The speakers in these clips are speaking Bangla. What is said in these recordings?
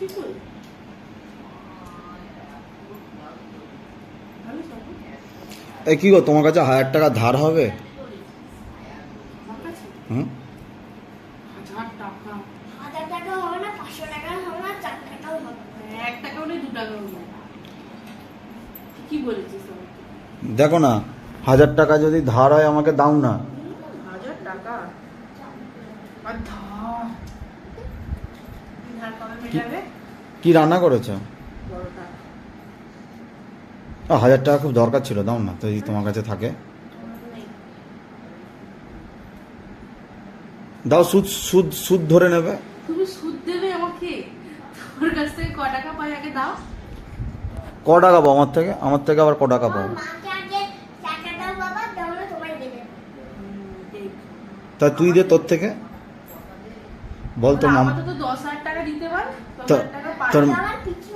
সবু? এই কি গো তোমার কাছে হাজার টাকা ধার হবে? হুম? দেখো না হাজার টাকা যদি ধার হয় আমাকে দাও না। হাজার টাকা আর ধার ধার কবে মেটাবে কি রান্না করেছ? হাজার টাকা খুব দরকার ছিল দাও না যদি তোমার কাছে থাকে। দাও সুদ সুদ সুদ ধরে নেবে। তুমি সুদ দেবে আমাকে? তোর কাছ থেকে ক টাকা পাই আগে দাও। ক টাকা পাবো আমার থেকে? আমার থেকে আবার ক টাকা পাবো তা তুই দে তোর থেকে। বল তোর মাম আমাকে তো দশ হাজার টাকা দিতে তোর- বাবা দিচ্ছে।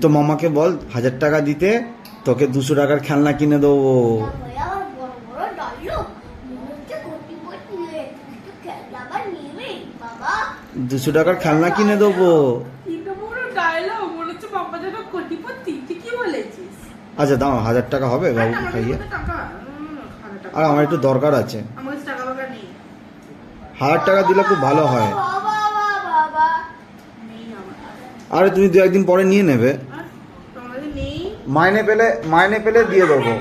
তো মামাকে বল হাজার টাকা দিতে তোকে দুশো টাকার খেলনা কিনে দেবো। হয়ে হয়ে বাবা। দুশো টাকার খেলনা কিনে দেবো। এটা বড় ডায়লগ হচ্ছে বাবা যেন কোটিপতি তুই কি বলেছিস? আচ্ছা দাও হাজার টাকা হবে আর বাবুকে খাইয়ে। আর আমার একটু দরকার আছে আমার কাছে টাকা বাকা নেই হাজার টাকা দিলে খুব ভালো হয়। আরে তুমি দু একদিন পরে নিয়ে নেবে। মাইনে পেলে মাইনে পেলে দিয়ে দেবো।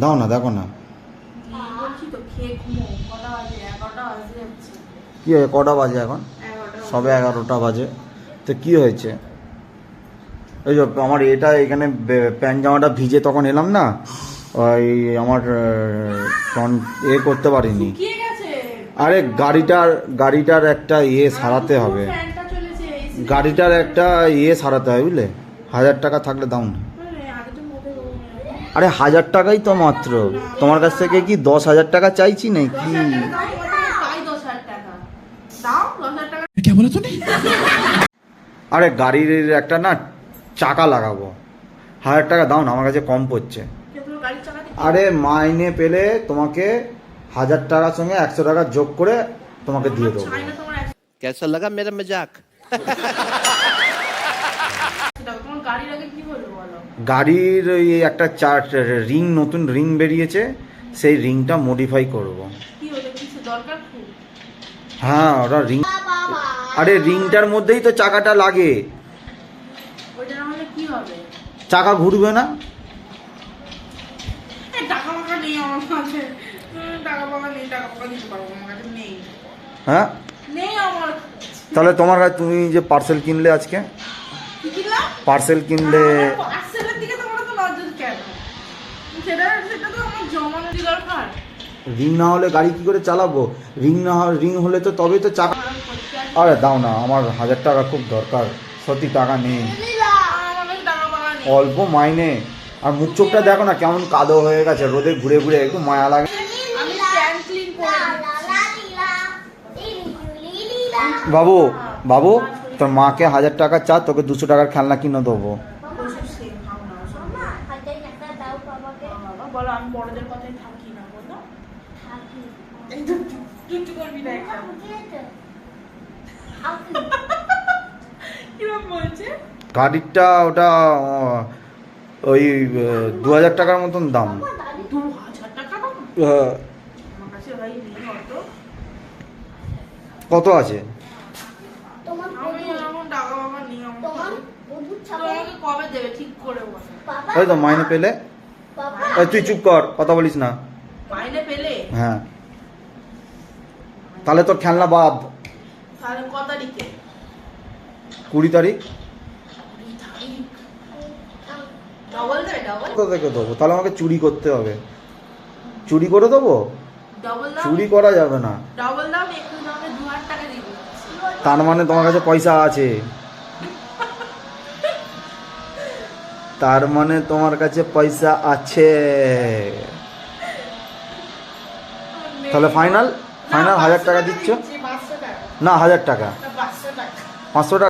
দাও না, দেখো না। কি হয়, কটা বাজে এখন? সবে এগারোটা বাজে। তো কি হয়েছে? এই যে, আমার এটা এখানে প্যান্ট জামাটা ভিজে তখন এলাম না। ওই আমার এ করতে পারিনি। আরে গাড়িটার গাড়িটার একটা ইয়ে সারাতে হবে। গাড়িটার একটা ইয়ে সারাতে হবে বুঝলে? হাজার টাকা থাকলে দাও না আরে, আগে তো মধ্যে দেবো না। আরে হাজার টাকাই তো মাত্র। তোমার কাছ থেকে কি দশ হাজার টাকা চাইছি নাকি। আরে গাড়ির একটা না চাকা লাগাবো। হাজার টাকা দাও না আমার কাছে কম পড়ছে। আরে মাইনে পেলে তোমাকে হাজার টাকার সঙ্গে একশো টাকা যোগ করে তোমাকে দিয়ে দেবো। কেসা লাগা মেরা মজাক? গাড়ির ওই একটা চার্ট রিং নতুন রিং বেরিয়েছে সেই রিংটা মডিফাই করব। হ্যাঁ ওটা রিং আরে রিংটার মধ্যেই তো চাকাটা লাগে। চাকা ঘুরবে না? টাকা ফাকা নেই আমার কাছে। টাকা ফাকা নেই, টাকা ফাকা দিতে পারব আমার কাছে নেই। হ্যাঁ নেই আমার। তাহলে তোমার কাছে তুমি যে পার্সেল কিনলে আজকে পার্সেল কিনলে আমার দিকে তোমার তো নজর কেন? সেটা- সেটা তো আমার জমানোরই দরকার। রিং না হলে গাড়ি কি করে চালাবো রিং না রিং হলে তো তবেই তো চাকা আর- দাও না আমার হাজার টাকা খুব দরকার সত্যি টাকা নেই। অল্প মাইনে আর মুখ চোখটা দেখো না কেমন কাদো হয়ে গেছে রোদে ঘুরে ঘুরে একটু মায়া লাগে। বাবু বাবু তোর মাকে হাজার টাকা চা তোকে দুশো টাকার খেলনা কিনে দেবো গাড়িটা ওটা ওই দু হাজার টাকার মতন দাম। অত কত আছে? ওই তো মাইনে পেলে। তুই চুপ কর কথা বলিস না। হ্যাঁ। তাহলে তোর খেলনা বাদ। কুড়ি তারিখ। কোথা থেকে দেবো? তাহলে আমাকে চুরি করতে হবে। চুরি করে দেবো? চুরি করা যাবে না। তার মানে তোমার কাছে পয়সা আছে। তার মানে তোমার কাছে পয়সা আছে। তাহলে ফাইনাল ফাইনাল হাজার টাকা দিচ্ছ? না হাজার টাকা। পাঁচশো টাকা